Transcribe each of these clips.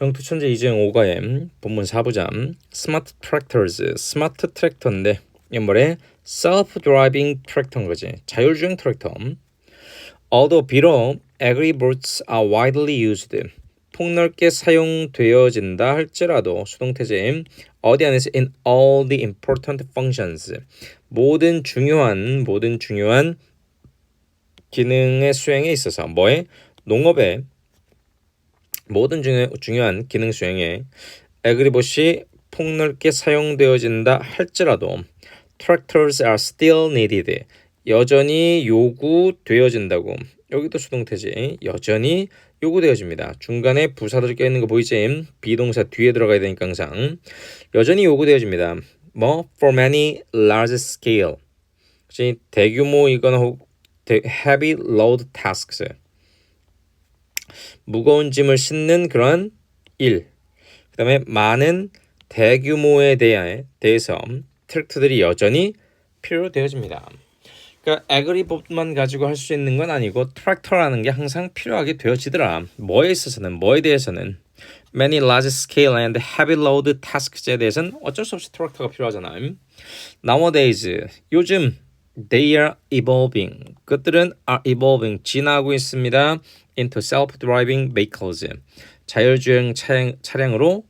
영투 천재 이재영 오가엠 본문 4부장 스마트 트랙터즈 스마트 트랙터인데 뭐래? self driving 트랙터인 거지. 자율주행 트랙터. Although 비록 agri-bots are widely used. 폭넓게 사용되어진다 할지라도 수동태제 어디 안에서 in all the important functions. 모든 중요한 모든 중요한 기능의 수행에 있어서 뭐에? 농업에 모든 중요, 중요 한 기능 수행에 에그리봇이 폭넓게 사용되어진다 할지라도 tractors are still needed. 여전히 요구되어진다고. 여기도 수동태지. 여전히 요구되어집니다. 중간에 부사들 껴있는 거 보이지? 비동사 뒤에 들어가야 되니까 항상. 여전히 요구되어집니다. 뭐? for many large scale. 혹시 대규모이거나 혹 heavy load tasks 무거운 짐을 싣는 그런 일. 그 다음에 많은 대규모에 대해, 대해서 트랙터들이 여전히 필요되어집니다. 그러니까 에그리봇만 가지고 할 수 있는 건 아니고 트랙터라는 게 항상 필요하게 되어지더라. 뭐에 있어서는 뭐에 대해서는 many large scale and heavy load tasks에 대해서는 어쩔 수 없이 트랙터가 필요하잖아. Nowadays 요즘 they are evolving. 그들은 are evolving 진화하고 있습니다. Into self-driving vehicles. 자율주행 차량, 차량으로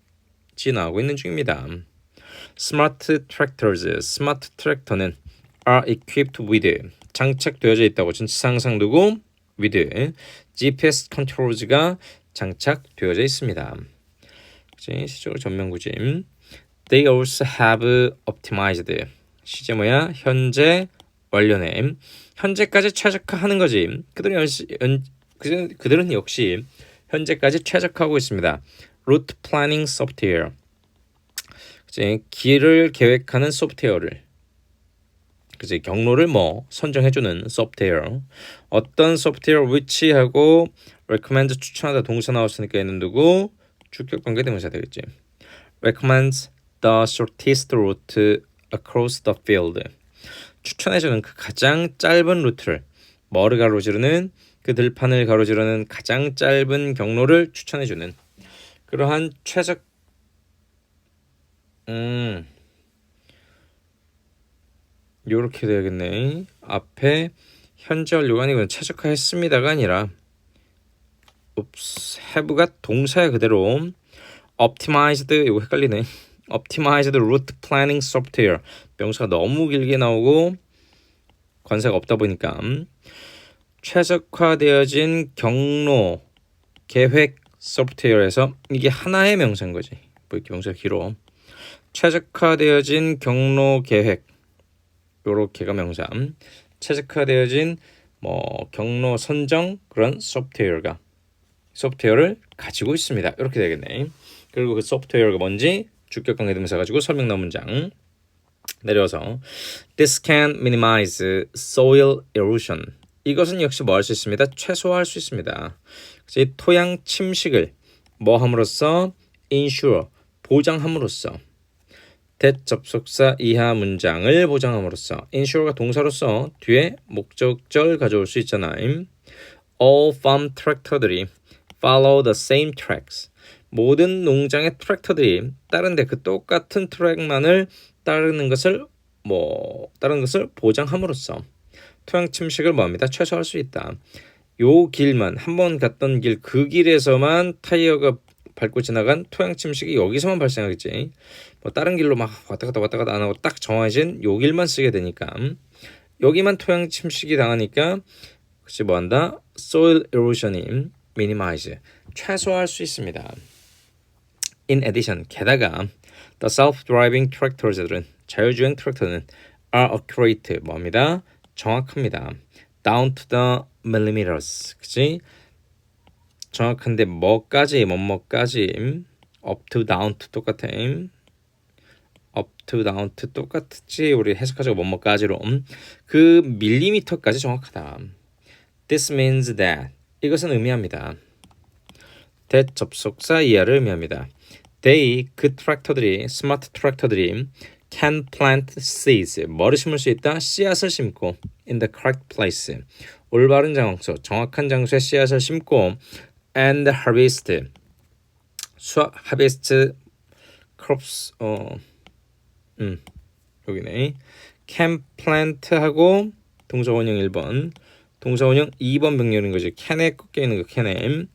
진화하고 있는 중입니다. 스마트 트랙터즈, 스마트 트랙터는 are equipped with 장착되어져 있다고 항상 두고 with GPS controls가 장착되어져 있습니다. 시적으로 전면 구짐. They also have optimized. 시제 뭐야? 현재 완료네. 현재까지 최적화하는 거지. 그들은 연, 그들은 역시 현재까지 최적화하고 있습니다. 플래닝 소프트웨어. 이제 길을 계획하는 소프트웨어를 그제 경로를 뭐 선정해주는 소프트웨어. 어떤 소프트웨어 위치하고 recommend 추천하다 동사 나왔으니까 얘는 누구 주격 관계 대명사 되겠지. recommends the shortest route across the field. 추천해주는 그 가장 짧은 루트를 뭐를 가로 지르는 그 들판을 가로지르는 가장 짧은 경로를 추천해주는 그러한 최적 음 요렇게 돼야겠네. 앞에 완료가 아니고 최적화했습니다가 아니라 옵스 have가 동사야 그대로. Optimized 이거 헷갈리네. Optimized route planning software. 명사가 너무 길게 나오고 관사가 없다 보니까 최적화되어진 경로 계획 소프트웨어에서 이게 하나의 명사인 거지. 뭐 이렇게 명사 길어. 최적화되어진 경로 계획 요렇게가 명사. 최적화되어진 뭐 경로 선정 그런 소프트웨어가 소프트웨어를 가지고 있습니다. 이렇게 되겠네. 그리고 그 소프트웨어가 뭔지 주격 관계 대명사 가지고 설명나 문장 내려서 This can minimize soil erosion. 이것은 역시 뭐 할 수 있습니다. 최소화할 수 있습니다. 그래서 토양 침식을 뭐 함으로써 ensure 보장함으로써 대접속사 이하 문장을 보장함으로써 ensure가 동사로서 뒤에 목적절 가져올 수 있잖아요. All farm tractor들이 follow the same tracks. 모든 농장의 트랙터들이 다른데 그 똑같은 트랙만을 따르는 것을 뭐 다른 것을 보장함으로써 토양 침식을 뭐합니다 최소화할 수 있다. 요 길만 한 번 갔던 길 그 길에서만 타이어가 밟고 지나간 토양 침식이 여기서만 발생하겠지. 뭐 다른 길로 막 왔다 갔다 왔다 갔다 안 하고 딱 정해진 요 길만 쓰게 되니까 여기만 토양 침식이 당하니까 그치 뭐 한다? soil erosion이 minimize 최소화할 수 있습니다. In addition 게다가 the self-driving tractors들은 자율주행 트랙터는 are accurate 뭐입니다? 정확합니다. down to the millimeters. 그치? 정확한데 뭐까지 뭐뭐까지 up to down to 똑같아. up to down to 똑같지 우리 해석하자고 뭐뭐까지로 그 밀리미터까지 정확하다. This means that 이것은 의미합니다. that 접속사 이하를 의미합니다. They 그 트랙터들이 스마트 트랙터들이 can plant seeds. 뭐를 심을 수 있다? 씨앗을 심고 in the correct place. 올바른 장소, 정확한 장소에 씨앗을 심고 and harvest. 수확 harvest crops 어 음. 여기네. can plant 하고 동사 원형 1번. 동사 원형 2번 병렬인 거지. can에 꺾여 있는 거 can에.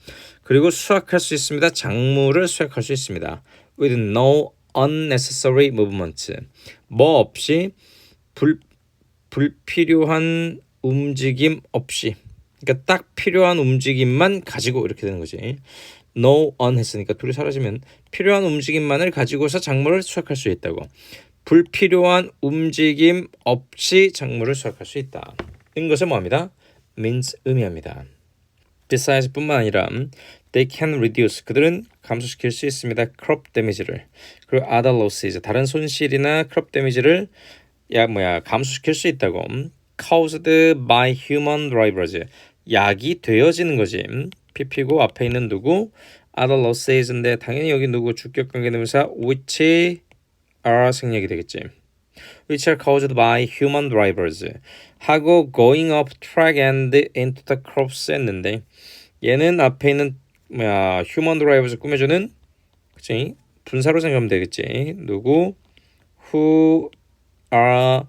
그리고 수확할 수 있습니다. 작물을 수확할 수 있습니다. with no unnecessary movement. 뭐 없이 불 불필요한 움직임 없이. 그러니까 딱 필요한 움직임만 가지고 이렇게 되는 거지. no on 했으니까 둘이 사라지면 필요한 움직임만을 가지고서 작물을 수확할 수 있다고. 불필요한 움직임 없이 작물을 수확할 수 있다. 인 것을 뭐합니다? means 의미합니다. besides 뿐만 아니라 they can reduce 그들은 감소시킬 수 있습니다. crop damage를 그리고 other losses 다른 손실이나 crop damage를 야 뭐야 감소시킬 수 있다고 caused by human drivers 약이 되어지는 거지. PP고 앞에 있는 누구 other losses인데 당연히 여기 누구 주격 관계 대명사 which are 생략이 되겠지. which are caused by human drivers 하고 going up track and into the crops 했는데 얘는 앞에 있는 뭐야 human drivers 꾸며주는 그치? 분사로 생각하면 되겠지. 누구? Who are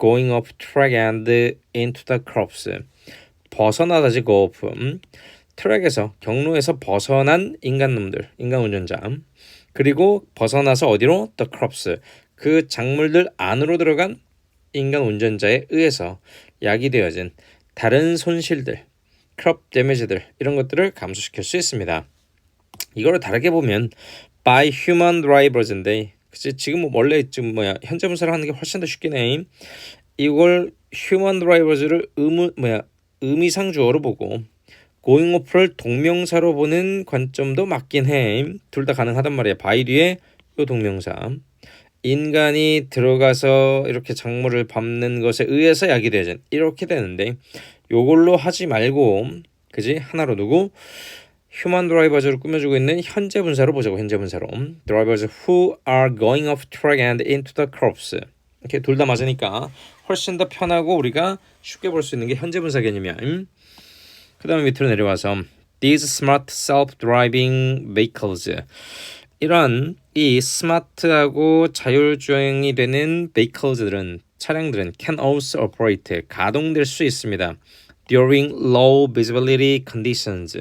going up track and into the crops? 벗어나다지 go off 음, 트랙에서 경로에서 벗어난 인간놈들 인간 운전자. 그리고 벗어나서 어디로? The crops. 그 작물들 안으로 들어간 인간 운전자에 의해서 야기되어진 다른 손실들, crop damage들 이런 것들을 감소시킬 수 있습니다. 이거를 다르게 보면 by human drivers인데 그치 지금 뭐 원래 지금 뭐야 현재 분사를 하는 게 훨씬 더 쉽긴 해. 이걸 human drivers를 의무 뭐야 의미상 주어로 보고 going off를 동명사로 보는 관점도 맞긴 해. 둘 다 가능하단 말이야. by 뒤에 요 동명사. 인간이 들어가서 이렇게 작물을 밟는 것에 의해서 약이 되진 이렇게 되는데 요걸로 하지 말고 그지? 하나로 두고 휴먼 드라이버즈를 꾸며주고 있는 현재 분사로 보자고 현재 분사로. Drivers who are going off track and into the crops. 이렇게 둘 다 맞으니까 훨씬 더 편하고 우리가 쉽게 볼 수 있는 게 현재 분사 개념이야. 음? 그 다음에 밑으로 내려와서 these smart self-driving vehicles. 이런 이 스마트하고 자율주행이 되는 vehicles들은 차량들은 can also operate 가동될 수 있습니다. During low visibility conditions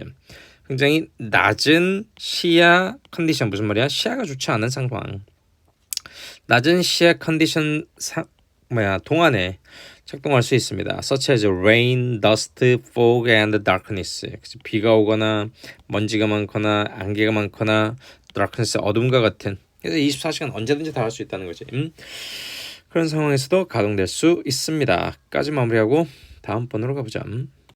굉장히 낮은 시야 컨디션 무슨 말이야? 시야가 좋지 않은 상황. 낮은 시야 컨디션 사, 뭐야 동안에 작동할 수 있습니다. such as rain, dust, fog, and darkness. 그치? 비가 오거나 먼지가 많거나 안개가 많거나 darkness 어둠과 같은 그래서 24시간 언제든지 다 할 수 있다는 거지. 음? 그런 상황에서도 가동될 수 있습니다. 까지 마무리하고 다음 번으로 가보자. 음?